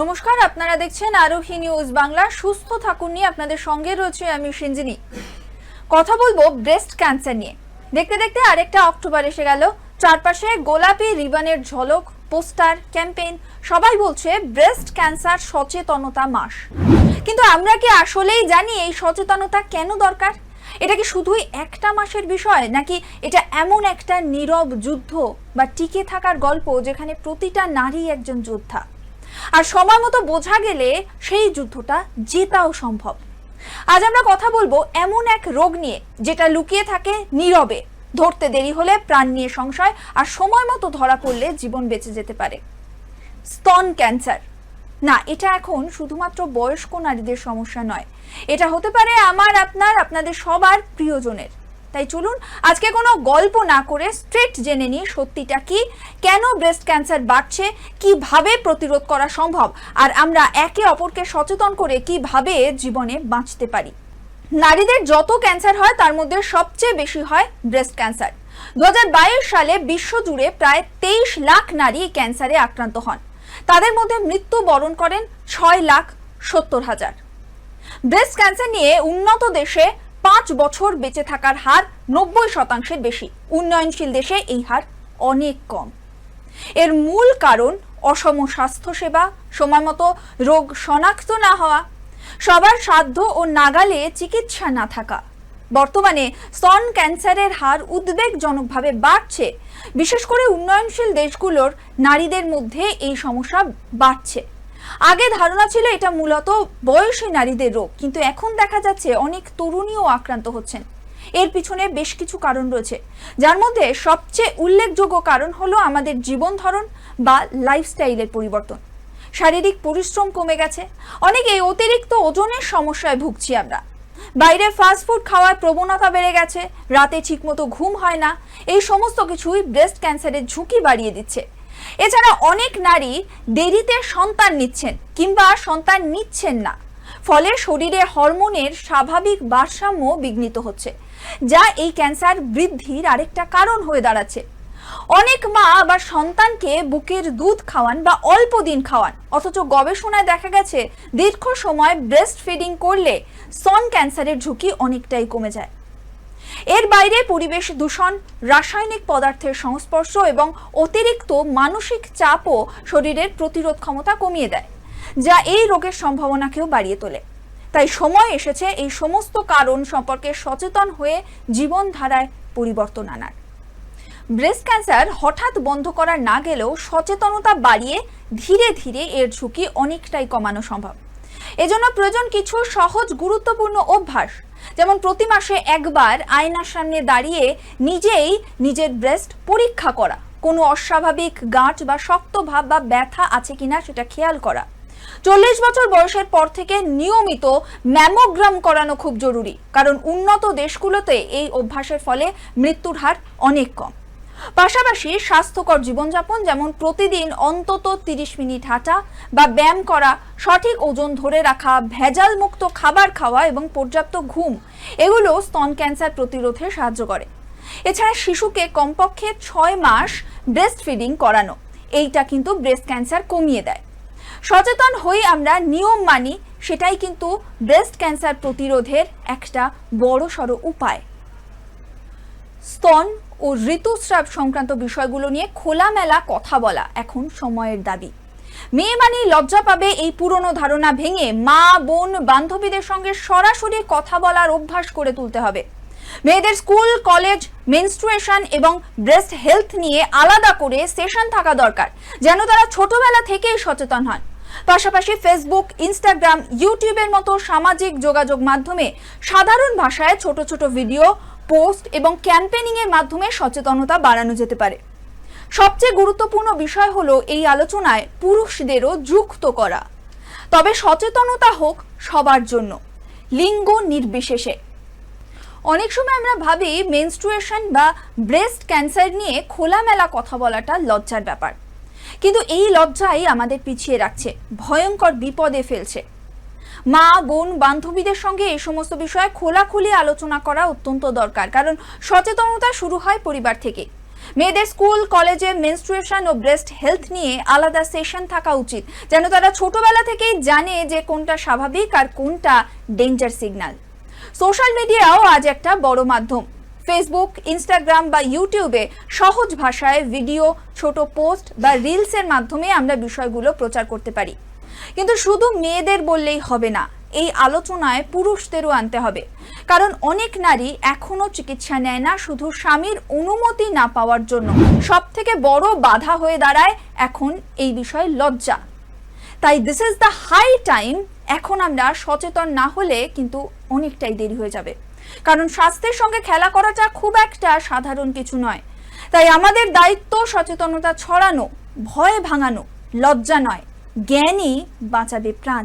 নমস্কার, আপনারা দেখছেন আরোহী নিউজ বাংলা। সুস্থ থাকুন নিয়ে আপনাদের সঙ্গে রয়েছে আমি সিঞ্জিনি। কথা বলব ব্রেস্ট ক্যান্সার নিয়ে। দেখতে দেখতে আরেকটা অক্টোবর এসে গেল। চারপাশে গোলাপি রিবনের ঝলক, পোস্টার, ক্যাম্পেইন, সবাই বলছে ব্রেস্ট ক্যান্সার সচেতনতা মাস। কিন্তু আমরা কি আসলেই জানি এই সচেতনতা কেন দরকার? এটা কি শুধুই একটা মাসের বিষয়, নাকি এটা এমন একটা নীরব যুদ্ধ বা টিকে থাকার গল্প যেখানে প্রতিটা নারী একজন যোদ্ধা? আর সময় মতো বোঝা গেলে সেই যুদ্ধটা জেতাও সম্ভব। আজ আমরা কথা বলব এমন এক রোগ নিয়ে, যেটা লুকিয়ে থাকে নীরবে। ধরতে দেরি হলে প্রাণ নিয়ে সংশয় আর সময় মতো ধরা পড়লে জীবন বেঁচে যেতে পারে। স্তন ক্যান্সার। না, এটা এখন শুধুমাত্র বয়স্ক নারীদের সমস্যা নয়। এটা হতে পারে আমার, আপনার, আপনাদের সবার প্রিয়জনের। তাই চলুন আজকে কোনো গল্প না করে স্ট্রেট জেনে নিই সত্যিটা কি, কেন ব্রেস্ট ক্যান্সার বাড়ছে, কীভাবে প্রতিরোধ করা সম্ভব, আর আমরা একে অপরকে সচেতন করে কীভাবে জীবনে বাঁচতে পারি। নারীদের যত ক্যান্সার হয়, তার মধ্যে সবচেয়ে বেশি হয় ব্রেস্ট ক্যান্সার দু হাজার বাইশ সালে বিশ্বজুড়ে প্রায় তেইশ লাখ নারী ক্যান্সারে আক্রান্ত হন। তাদের মধ্যে মৃত্যু বরণ করেন ছয় লাখ সত্তর হাজার। ব্রেস্ট ক্যান্সার নিয়ে উন্নত দেশে পাঁচ বছর বেঁচে থাকার হার নব্বই শতাংশের বেশি। উন্নয়নশীল দেশে এই হার অনেক কম। এর মূল কারণ অসম স্বাস্থ্যসেবা সময়মতো রোগ শনাক্ত না হওয়া, সবার সাধ্য ও নাগালে চিকিৎসা না থাকা। বর্তমানে স্তন ক্যান্সারের হার উদ্বেগজনকভাবে বাড়ছে। বিশেষ করে উন্নয়নশীল দেশগুলোর নারীদের মধ্যে এই সমস্যা বাড়ছে। আগে ধারণা ছিল এটা মূলত বয়সী নারীদের রোগ, কিন্তু এখন দেখা যাচ্ছে অনেক তরুণীও আক্রান্ত হচ্ছেন। এর পিছনে বেশ কিছু কারণ রয়েছে। যার মধ্যে সবচেয়ে উল্লেখযোগ্য কারণ হলো আমাদের জীবন ধরন বা লাইফস্টাইলের পরিবর্তন। শারীরিক পরিশ্রম কমে গেছে। অনেকে অতিরিক্ত ওজনের সমস্যায় ভুগছি আমরা। বাইরে ফাস্টফুড খাওয়ার প্রবণতা বেড়ে গেছে, রাতে ঠিকমতো ঘুম হয় না, এই সমস্ত কিছুই ব্রেস্ট ক্যান্সারের ঝুঁকি বাড়িয়ে দিচ্ছে। এছাড়া অনেক নারী দেরিতে সন্তান নিচ্ছেন কিংবা সন্তান নিচ্ছেন না। ফলে শরীরে হরমোনের স্বাভাবিক ভারসাম্য বিঘ্নিত হচ্ছে, যা এই ক্যান্সার বৃদ্ধির আরেকটা কারণ হয়ে দাঁড়াচ্ছে। অনেক মা আবার সন্তানকে বুকের দুধ খাওয়ান বা অল্প দিন খাওয়ান, অথচ গবেষণায় দেখা গেছে দীর্ঘ সময় ব্রেস্ট ফিডিং করলে সন ক্যান্সারের ঝুঁকি অনেকটাই কমে যায়। এর বাইরে পরিবেশ দূষণ, রাসায়নিক পদার্থের সংস্পর্শ এবং অতিরিক্ত মানসিক চাপও শরীরের প্রতিরোধ ক্ষমতা কমিয়ে দেয়, যা এই রোগের সম্ভাবনাকেও বাড়িয়ে তোলে। তাই সময় এসেছে এই সমস্ত কারণ সম্পর্কে সচেতন হয়ে জীবনধারায় পরিবর্তন আনার। ব্রেস্ট ক্যান্সার হঠাৎ বন্ধ করা না গেলেও সচেতনতা বাড়িয়ে ধীরে ধীরে এর ঝুঁকি অনেকটাই কমানো সম্ভব। এজন্য প্রয়োজন কিছু সহজ, গুরুত্বপূর্ণ অভ্যাস যেমন প্রতি মাসে একবার আয়নার সামনে দাঁড়িয়ে নিজেই নিজের ব্রেস্ট পরীক্ষা করা। কোনো অস্বাভাবিক গাঁট বা শক্ত ভাব বা ব্যথা আছে কিনা সেটা খেয়াল করা। চল্লিশ বছর বয়সের পর থেকে নিয়মিত ম্যামোগ্রাম করানো খুব জরুরি, কারণ উন্নত দেশগুলোতে এই অভ্যাসের ফলে মৃত্যুর হার অনেক কম। পাশাপাশি স্বাস্থ্যকর জীবনযাপন, যেমন প্রতিদিন অন্তত তিরিশ মিনিট হাঁটা বা ব্যায়াম করা, সঠিক ওজন ধরে রাখা ভেজাল মুক্ত খাবার খাওয়া এবং পর্যাপ্ত ঘুম, এগুলো স্তন ক্যান্সার প্রতিরোধে সাহায্য করে। এছাড়া শিশুকে কমপক্ষে ছয় মাস ব্রেস্ট ফিডিং করানো, এইটা কিন্তু ব্রেস্ট ক্যান্সার কমিয়ে দেয়। সচেতন হয়ে আমরা নিয়ম মানি, সেটাই কিন্তু ব্রেস্ট ক্যান্সার প্রতিরোধের একটা বড় সড়ো উপায়। স্তন ও ঋতুস্রাব সংক্রান্ত বিষয়গুলো নিয়ে খোলামেলা কথা বলা এখন সময়ের দাবি। মেয়ে মানে লজ্জা পাবে এই পুরনো ধারণা ভেঙে মা, বোন, বান্ধবীদের সঙ্গে সরাসরি কথা বলার অভ্যাস করে তুলতে হবে। মেয়েদের স্কুল, কলেজ মেনস্ট্রুয়েশন এবং ব্রেস্ট হেলথ নিয়ে আলাদা করে সেশন থাকা দরকার, যেন তারা ছোটবেলা থেকেই সচেতন হন। পাশাপাশি ফেসবুক ইনস্টাগ্রাম ইউটিউবের মতো সামাজিক যোগাযোগ মাধ্যমে সাধারণ ভাষায় ছোট ছোট ভিডিও পোস্ট এবং ক্যাম্পেনিং এর মাধ্যমে সচেতনতা বাড়ানো যেতে পারে। সবচেয়ে গুরুত্বপূর্ণ বিষয় হলো এই আলোচনায় পুরুষদেরও যুক্ত করা। তবে সচেতনতা হোক সবার জন্য, লিঙ্গ নির্বিশেষে। অনেক সময় আমরা ভাবি মেনস্ট্রুয়েশন বা ব্রেস্ট ক্যান্সার নিয়ে খোলামেলা কথা বলাটা লজ্জার ব্যাপার। কিন্তু এই লজ্জাই আমাদের পিছিয়ে রাখছে, ভয়ঙ্কর বিপদে ফেলছে। মা, বোন, বান্ধবীদের সঙ্গে এই সমস্ত বিষয়ে খোলাখুলি আলোচনা করা অত্যন্ত দরকার, কারণ সচেতনতা শুরু হয় পরিবার থেকে। মেয়েদের স্কুল কলেজে মেনস্ট্রুয়েশন ও ব্রেস্ট হেলথ নিয়ে আলাদা সেশন থাকা উচিত, যেন তারা ছোটবেলা থেকেই জানে যে কোনটা স্বাভাবিক আর কোনটা ডেঞ্জার সিগন্যাল সোশ্যাল মিডিয়াও আজ একটা বড় মাধ্যম। ফেসবুক ইনস্টাগ্রাম বা ইউটিউবে সহজ ভাষায় ভিডিও ছোট পোস্ট বা রিলসের মাধ্যমে আমরা বিষয়গুলো প্রচার করতে পারি। কিন্তু শুধু মেয়েদের বললেই হবে না, এই আলোচনায় পুরুষদেরও আনতে হবে। কারণ অনেক নারী এখনও চিকিৎসা নেয় না, শুধু স্বামীর অনুমতি না পাওয়ার জন্য। সব থেকে বড় বাধা হয়ে দাঁড়ায় এখন এই বিষয়ে লজ্জা। তাই this is the high time এখন আমরা সচেতন না হলে কিন্তু অনেকটাই দেরি হয়ে যাবে। কারণ স্বাস্থ্যের সঙ্গে খেলা করাটা খুব একটা সাধারণ কিছু নয়। তাই আমাদের দায়িত্ব সচেতনতা ছড়ানো, ভয় ভাঙানো, লজ্জা নয়। জ্ঞানই বাঁচাবে প্রাণ।